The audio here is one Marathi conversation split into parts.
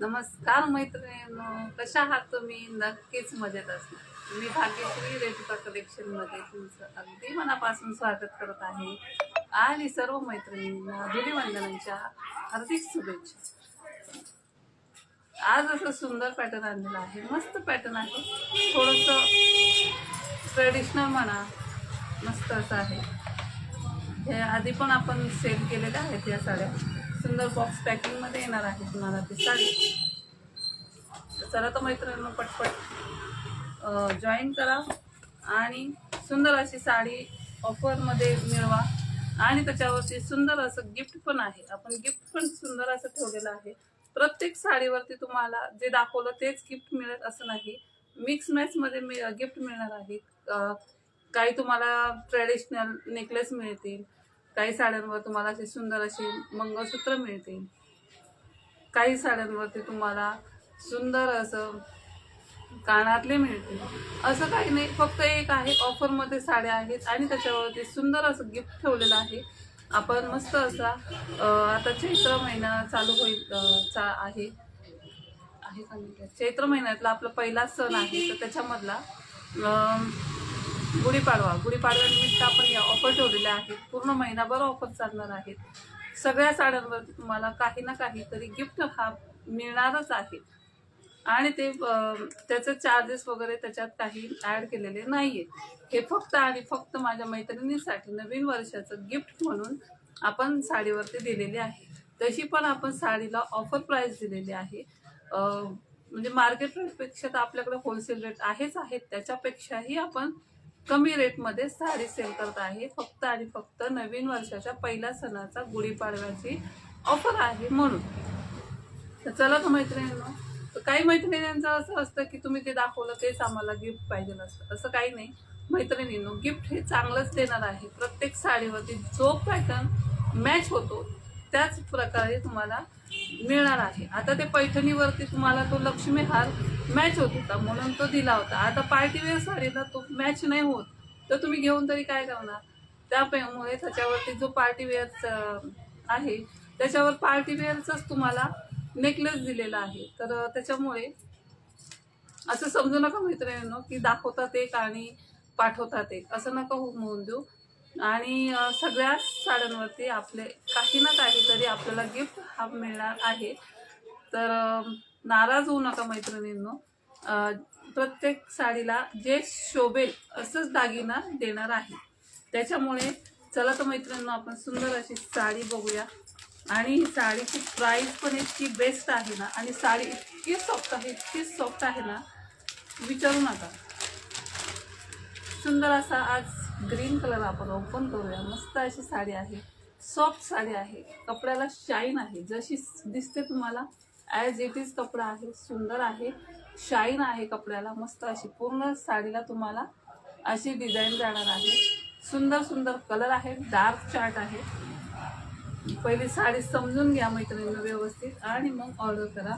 नमस्कार मैत्रिणींनो कशा आहात तुम्ही? नक्कीच मजेत असणार. मी भाग्यश्री रेणुका कलेक्शनमध्ये तुमचं अगदी मनापासून स्वागत करत आहे. आणि सर्व मैत्रिणींना धुलीवंदनांच्या हार्दिक शुभेच्छा. आज असं सुंदर पॅटर्न आणलेलं आहे. मस्त पॅटर्न आहे. थोडंसं ट्रेडिशनल म्हणा मस्त असं आहे. हे आधी पण आपण सेल केलेल्या आहेत या साड्या. सुंदर बॉक्स पॅकिंगमध्ये येणार आहे तुम्हाला ती साडी. चला तर मैत्रिणींना पटपट जॉईन करा आणि सुंदर अशी साडी ऑफरमध्ये मिळवा. आणि त्याच्यावरती सुंदर असं गिफ्ट पण आहे. आपण गिफ्ट पण सुंदर असं ठेवलेलं आहे. प्रत्येक साडीवरती तुम्हाला जे दाखवलं तेच गिफ्ट मिळेल असं नाही. मिक्स मॅचमध्ये मी गिफ्ट मिळणार आहे. काही तुम्हाला ट्रॅडिशनल नेकलेस मिळतील. काही साड्यांवर तुम्हाला असे सुंदर असे मंगळसूत्र मिळतील. काही साड्यांवरती तुम्हाला सुंदर असं कानातले मिळतील. असं काही नाही फक्त एक आहे ऑफरमध्ये साड्या आहेत आणि त्याच्यावरती सुंदर असं गिफ्ट ठेवलेलं आहे. आपण मस्त असा आता चैत्र महिना चालू होईल चा आहे. आहे का चैत्र महिन्यातला आपला पहिला सण आहे तर त्याच्यामधला गुढीपाडवा. गुढीपाडव्यानिमित्त आपण या ऑफर ठेवलेल्या आहेत. पूर्ण महिनाभर ऑफर चालणार आहेत. सगळ्या साड्यांवरती तुम्हाला काही ना काहीतरी गिफ्ट हा मिळणारच आहे. आणि ते त्याचे चार्जेस वगैरे त्याच्यात काही ॲड केलेले नाही आहेत हे फक्त आणि फक्त माझ्या मैत्रिणींसाठी नवीन वर्षाचं गिफ्ट म्हणून आपण साडीवरती दिलेली आहे. तशी पण आपण साडीला ऑफर प्राईस दिलेली आहे. म्हणजे मार्केट रेटपेक्षा तर आपल्याकडे होलसेल रेट आहेच आहेत त्याच्यापेक्षाही आपण कमी रेटमध्ये साडी सेल करत आहे. फक्त आणि फक्त नवीन वर्षाच्या पहिल्या सणाचा गुढीपाडव्याची ऑफर आहे म्हणून. तर चला का मैत्रिणींना तर काही मैत्रिणींचं असं असतं की तुम्ही ते दाखवलं तेच आम्हाला गिफ्ट पाहिजे असतं असं काही नाही. मैत्रिणींनो गिफ्ट हे चांगलंच देणार आहे. प्रत्येक साडीवरती जो पॅटर्न मॅच होतो त्याच प्रकारे तुम्हाला मिळणार आहे. आता ते पैठणीवरती तुम्हाला तो लक्ष्मी हार मॅच होत होता म्हणून तो दिला होता. आता पार्टीवेअर साडीला तो मॅच नाही होत तर तुम्ही घेऊन तरी काय करणार? त्यामुळे त्याच्यावरती जो पार्टीवेअर आहे त्याच्यावर पार्टीवेअरचाच तुम्हाला नेकलेस दिलेला आहे. तर त्याच्यामुळे असं समजू नका मित्रांनो की दाखवतात एक आणि पाठवतात एक. असं नका हो- होऊन देऊ. आणि सगळ्याच सगळ्या साड्यांवरती आपले काही ना काहीतरी आपल्याला गिफ्ट हा मिळणार आहे. तर नाराज होऊ नका मैत्रिणींनो. प्रत्येक साडीला जे शोभेल असंच दागिना देणार आहे. त्याच्यामुळे चला तर मैत्रिणींनो आपण सुंदर अशी साडी बघूया. आणि ही साडीची प्राईस पण इतकी बेस्ट आहे ना आणि साडी इतकी सॉफ्ट आहे इतकी सॉफ्ट आहे ना विचारू नका. सुंदर असा आज ग्रीन कलर आपण ओपन करूया. मस्त अशी साडी आहे. सॉफ्ट साडी आहे. कपड्याला शाईन आहे. जशी दिसते तुम्हाला ॲज इट इज कपडा आहे. सुंदर आहे. शाईन आहे कपड्याला. मस्त अशी पूर्ण साडीला तुम्हाला अशी डिझाईन जाणार आहे. सुंदर सुंदर कलर आहे. डार्क चार्ट आहे. पहिली साडी समजून घ्या मैत्रिणींना व्यवस्थित. आणि मग ऑर्डर करा.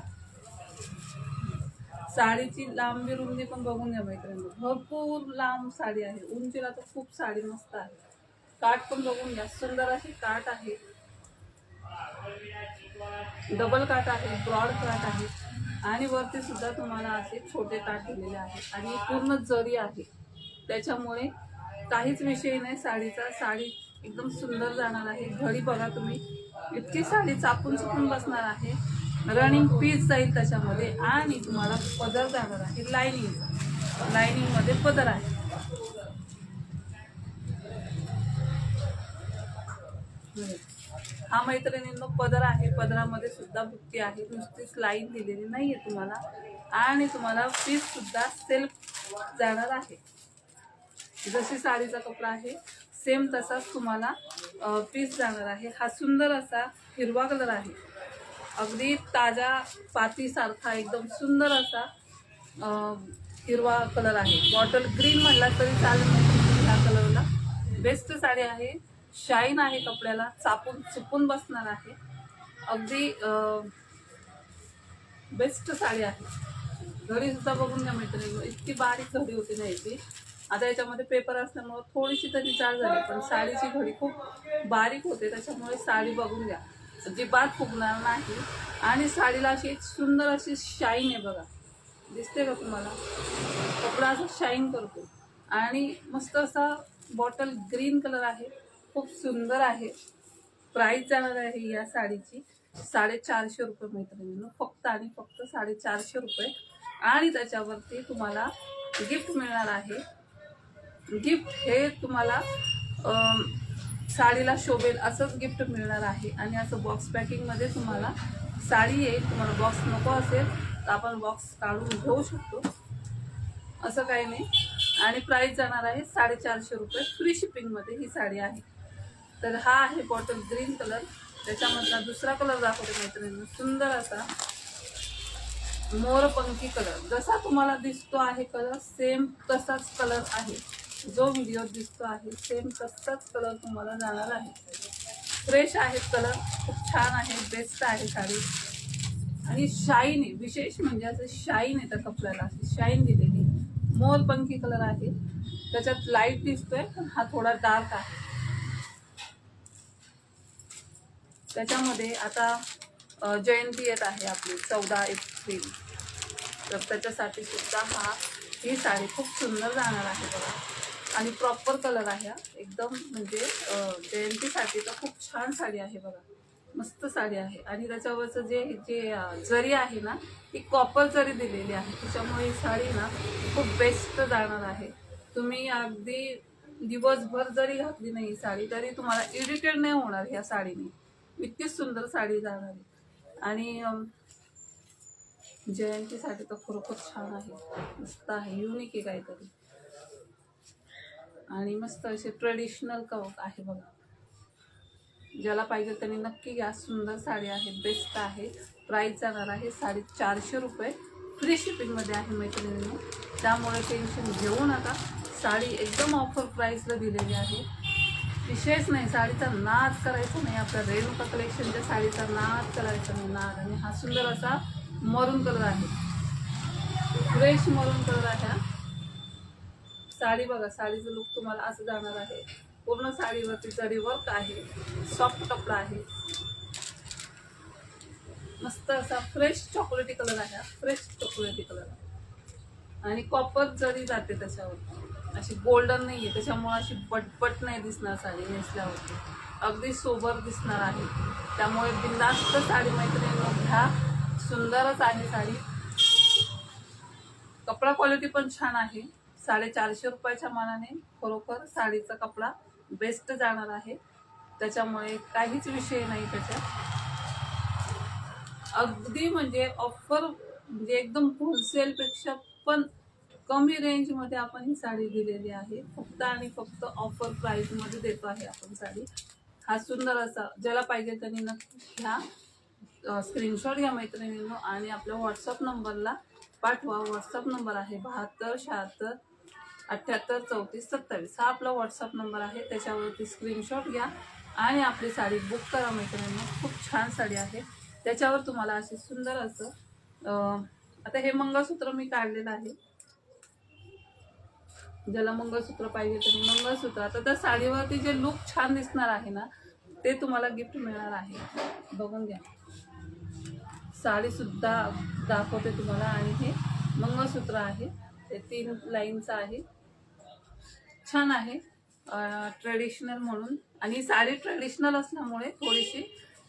साडीची लांबी रुंदी पण बघून घ्या मैत्रिणी. भरपूर लांब साडी आहे. उंचीला तर खूप साडी मस्त आहे. काठ पण बघून घ्या. सुंदर अशी काठ आहे. डबल काठ आहे ब्रॉड काठ आहे. आणि वरती सुद्धा तुम्हाला असे छोटे काठ दिलेले आहेत. आणि पूर्ण जरी आहे. त्याच्यामुळे काहीच विषय नाही. साडीचा साडी एकदम सुंदर जाणार आहे. घडी बघा तुम्ही. इतकी साडी चापून चुकून बसणार आहे. रनिंग पीस जाईल त्याच्यामध्ये. आणि तुम्हाला पदर जाणार आहे. लाईनिंग लाईनिंगमध्ये पदर आहे. हा मैत्रिणींनो पदर आहे. पदरामध्ये सुद्धा बुट्टी आहे. नुसतीच लाईन दिलेली नाहीये तुम्हाला. आणि तुम्हाला पीस सुद्धा सेल्फ जाणार आहे. जशी साडीचा कपडा आहे सेम तसाच तुम्हाला पीस जाणार आहे. हा सुंदर असा हिरवा कलर आहे. अगदी ताज्या पातीसारखा एकदम सुंदर असा हिरवा कलर आहे. बॉटल ग्रीन म्हणला तरी चालेल ह्या कलरला बेस्ट साडी आहे. शाईन आहे कपड्याला. चापून चुपून बसणार आहे. अगदी बेस्ट साडी आहे. घडी सुद्धा बघून घ्या मैत्रिणी. इतकी बारीक घडी होती ना याची. आता याच्यामध्ये पेपर असल्यामुळं थोडीशी तरी चाल झाली पण साडीची घडी खूप बारीक होते त्याच्यामुळे साडी बघून घ्या. अजिबात फुगणार नाही. आणि साडीला अशी एक सुंदर अशी शाईन आहे बघा. दिसते का तुम्हाला? कपडा असा शाईन करतो. आणि मस्त असा बॉटल ग्रीन कलर आहे. खूप सुंदर आहे. प्राईस जाणार आहे या साडीची. साडेचारशे रुपये मैत्रिणींनो. फक्त आणि फक्त साडेचारशे रुपये. आणि त्याच्यावरती तुम्हाला गिफ्ट मिळणार आहे. गिफ्ट हे तुम्हाला साडीला शोभेल असंच गिफ्ट मिळणार आहे. आणि असं बॉक्स पॅकिंगमध्ये तुम्हाला साडी येईल तुम्हाला बॉक्स नको असेल तर आपण बॉक्स काढून घेऊ शकतो. असं काही नाही. आणि प्राईस जाणार आहे साडेचारशे रुपये. फ्री शिपिंगमध्ये ही साडी आहे. तर हा आहे बॉटल ग्रीन कलर त्याच्यामधला दुसरा कलर दाखवतो मैत्रिणी सुंदर असा मोरपंखी कलर जसा तुम्हाला दिसतो आहे कलर सेम तसाच कलर आहे. जो व्हिडिओ दिसतो आहे सेम तसाच कलर तुम्हाला जाणार आहे. फ्रेश आहे कलर खूप छान आहे बेस्ट आहे साडी. आणि शाईन आहे विशेष म्हणजे असं शाईन आहे त्या कपड्याला शाईन दिलेली. मोरपंखी कलर आहे. त्याच्यात लाइट दिसतोय पण हा थोडा डार्क आहे. त्याच्यामध्ये आता जयंती येत आहे आपली चौदा एप्रिल. तर त्याच्यासाठी सुद्धा हा ही साडी खूप सुंदर जाणार आहे बघा. आणि प्रॉपर कलर आहे हा. एकदम म्हणजे जयंतीसाठी तर खूप छान साडी आहे बघा. मस्त साडी आहे. आणि त्याच्यावरचं जे जे जरी आहे ना ती कॉपर जरी दिलेली आहे त्याच्यामुळे ही साडी ना खूप बेस्ट जाणार आहे. तुम्ही अगदी दिवसभर जरी घातली नाही ही साडी तरी तुम्हाला इरिटेड नाही होणार ह्या साडीने. इतकी सुंदर साडी जाणार आहे. आणि जयंतीसाठी तर खरोखर छान आहे. मस्त आहे. युनिक आहे काहीतरी. आणि मस्त असे ट्रेडिशनल कवक आहे बघा. ज्याला पाहिजे त्यांनी नक्की घ्या. सुंदर साडी आहे बेस्ट आहे. प्राईस जाणार आहे साडी चारशे रुपये फ्री शिपिंगमध्ये आहे मैत्रिणींनी. त्यामुळे टेन्शन घेऊ नका. साडी एकदम ऑफर प्राईसला दिलेली आहे. विशेष नाही साडीचा नाद करायचा नाही. आपल्या रेणुका कलेक्शनच्या साडीचा नाद करायचा नाही. नाद. आणि हा सुंदर असा मरून कलर आहे. फ्रेश मरून कलर आहे साडी बघा साडीचं लुक तुम्हाला असं जाणार आहे. पूर्ण साडीवरती जरी वर्क आहे सॉफ्ट कपडा आहे. मस्त असा फ्रेश चॉकलेटी कलर आहे फ्रेश चॉकलेटी कलर आणि कॉपर जरी जाते त्याच्यावर अशी गोल्डन नाही आहे त्याच्यामुळे अशी बटबट नाही दिसणार साडी नेसल्यावरती. अगदी सोबर दिसणार आहे. त्यामुळे बिंदास्त साडी मैत्रिणी घ्या. सुंदरच आहे साडी. कपडा क्वालिटी पण छान आहे. साडेचारशे रुपयाच्या मानाने खरोखर साडीचा कपडा बेस्ट जाणार आहे. त्याच्यामुळे काहीच विषय नाही त्याच्यात. अगदी म्हणजे ऑफर म्हणजे एकदम होलसेलपेक्षा पण कमी रेंजमध्ये आपण ही साडी दिलेली आहे. फक्त आणि फक्त ऑफर प्राईजमध्ये देतो आहे आपण साडी. हा सुंदर असा ज्याला पाहिजे त्यांनी नक्की घ्या. स्क्रीनशॉट घ्या मैत्रिणींनो आणि आपल्या व्हॉट्सअप नंबरला पाठवा. व्हॉट्सअप नंबर आहे बहात्तर शहात्तर अठ्ठ्याहत्तर चौतीस सत्तावीस हा आपला व्हॉट्सअप नंबर आहे. त्याच्यावरती स्क्रीनशॉट घ्या आणि आपली साडी बुक करा मैत्रिणींना. खूप छान साडी आहे. त्याच्यावर तुम्हाला असे सुंदर असं आता हे मंगळसूत्र मी काढलेलं आहे. ज्याला मंगळसूत्र पाहिजे तरी मंगळसूत्र. आता त्या साडीवरती जे लुक छान दिसणार आहे ना ते तुम्हाला गिफ्ट मिळणार आहे. बघून घ्या. साडीसुद्धा दाखवते तुम्हाला आणि हे मंगळसूत्र आहे. ते तीन लाईनचं आहे. छान आहे. ट्रेडिशनल म्हणून. आणि साडी ट्रेडिशनल असल्यामुळे थोडीशी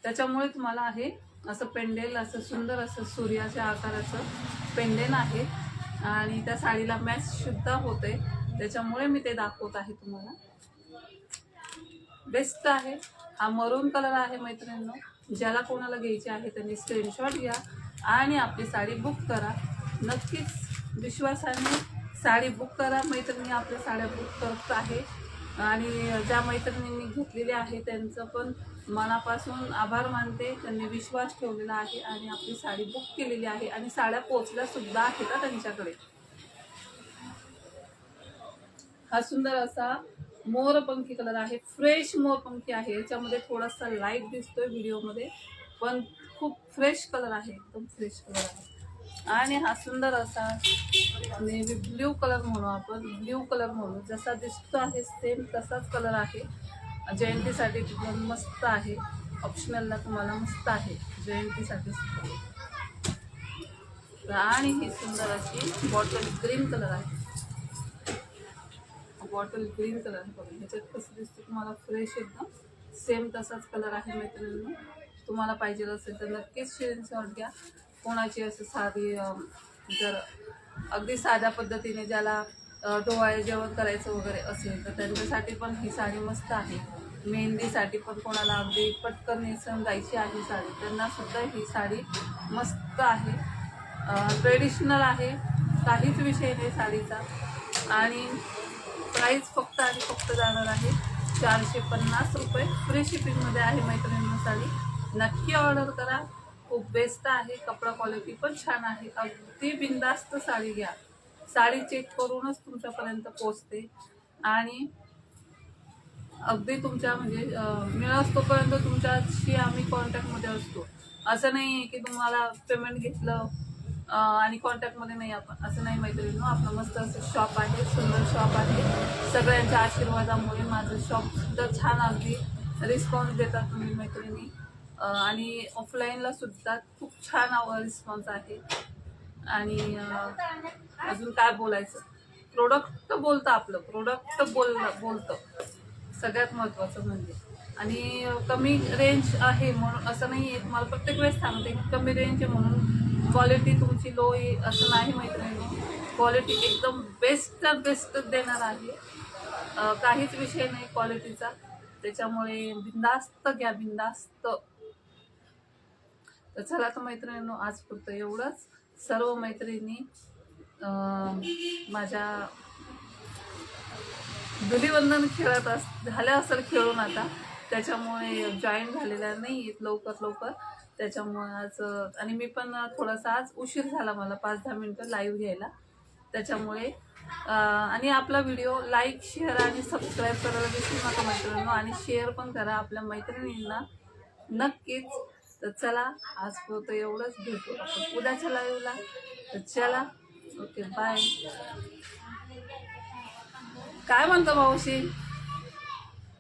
त्याच्यामुळे तुम्हाला आहे असं पेंडेल असं सुंदर असं सूर्याच्या आकाराचं पेंडेल आहे. आणि त्या साडीला मॅच सुद्धा होते त्याच्यामुळे मी ते दाखवत आहे तुम्हाला. बेस्ट आहे. हा मरून कलर आहे मैत्रिणींनो. ज्याला कोणाला घ्यायची आहे त्यांनी स्क्रीनशॉट घ्या आणि आपली साडी बुक करा. नक्कीच विश्वासाने साडी बुक करा. मैत्रिणी आपल्या साड्या बुक करत आहे. आणि ज्या मैत्रिणींनी घेतलेल्या आहे त्यांचं पण मनापासून आभार मानते. त्यांनी विश्वास ठेवलेला आहे आणि आपली साडी बुक केलेली आहे आणि साड्या पोचल्या सुद्धा आहेत त्यांच्याकडे. हा सुंदर असा मोरपंखी कलर आहे. फ्रेश मोरपंखी आहे. याच्यामध्ये थोडासा लाइट दिसतोय व्हिडिओमध्ये पण खूप फ्रेश कलर आहे. एकदम फ्रेश कलर आहे. आणि हा सुंदर असा नेव्ही ब्ल्यू कलर म्हणू आपण ब्ल्यू कलर म्हणू. जसा दिसतो आहे सेम तसाच कलर आहे. जयंतीसाठी एकदम मस्त आहे. ऑप्शनलला तुम्हाला मस्त आहे. जयंतीसाठी. सुद्धा. आणि ही सुंदर अशी बॉटल ग्रीन कलर आहे. बॉटल ग्रीन कलर बघा ह्याच्यात कसं दिसतं तुम्हाला फ्रेश एकदम. सेम तसाच कलर आहे मैत्रिणींना. तुम्हाला पाहिजे असेल तर नक्कीच शिरींचा घ्या. कोणाची असं साधी जर अगदी साध्या पद्धतीने ज्याला अं, जेवण करायचं वगैरे असेल तर त्यांच्यासाठी पण ही साडी मस्त आहे. मेहंदीसाठी पण कोणाला अगदी पटकन नेसून जायची आहे साडी त्यांनासुद्धा ही साडी मस्त आहे. ट्रेडिशनल आहे काहीच विषय नाही साडीचा. आणि प्राईस फक्त आणि फक्त जाणार आहे चारशे पन्नास रुपये. फ्री शिपिंगमध्ये आहे मैत्रिणींना साडी. नक्की ऑर्डर करा. खूप बेस्ट आहे कपडा क्वालिटी पण छान आहे. अगदी बिंदास्त साडी घ्या. साडी चेक करूनच तुमच्यापर्यंत पोचते आणि अगदी तुमच्या म्हणजे अं, मिळत तोपर्यंत तुमच्याशी आम्ही कॉन्टॅक्टमध्ये असतो. असं नाही आहे की तुम्हाला पेमेंट घेतलं आणि कॉन्टॅक्टमध्ये नाही आपण. असं नाही मैत्रिणीनो आपलं मस्त असं शॉप आहे सुंदर शॉप आहे. सगळ्यांच्या आशीर्वादामुळे माझं शॉपसुद्धा छान अगदी रिस्पॉन्स देतात तुम्ही मैत्रिणी. आणि ऑफलाईनला सुद्धा खूप छान रिस्पॉन्स आहे. आणि अजून काय बोलायचं? प्रोडक्ट तर बोलतं आपलं. प्रोडक्ट बोल बोलतं. सगळ्यात महत्त्वाचं म्हणजे. आणि कमी रेंज आहे म्हणून असं नाही आहे. तुम्हाला प्रत्येक वेळेस सांगते की कमी रेंज आहे म्हणून क्वालिटी तुमची लो आहे असं नाही मैत्रिणी क्वालिटी एकदम बेस्ट बेस्ट देणार आहे. काहीच विषय नाही क्वालिटीचा त्याच्यामुळे बिंदास्त घ्या बिंदास्त तर चला तर मैत्रिणींनो आज फक्त एवढंच. सर्व मैत्रिणी माझ्या धुलीवंदन खेळत अस झाल्या असेल खेळून आता. त्याच्यामुळे जॉईन झालेल्या नाही आहेत लवकर लवकर. त्याच्यामुळे आज आणि मी पण थोडासा आज उशीर झाला मला पाच दहा मिनटं लाईव्ह घ्यायला. त्याच्यामुळे आणि आपला व्हिडिओ लाईक शेअर आणि सबस्क्राईब करायला विसरू नका मैत्रिणींनो. आणि शेअर पण करा आपल्या मैत्रिणींना. नक्कीच तर चला आज पुरतं एवढंच भेटू. आपण उद्याच्या लाईव्हला तर चला. ओके बाय काय म्हणतो मावशी?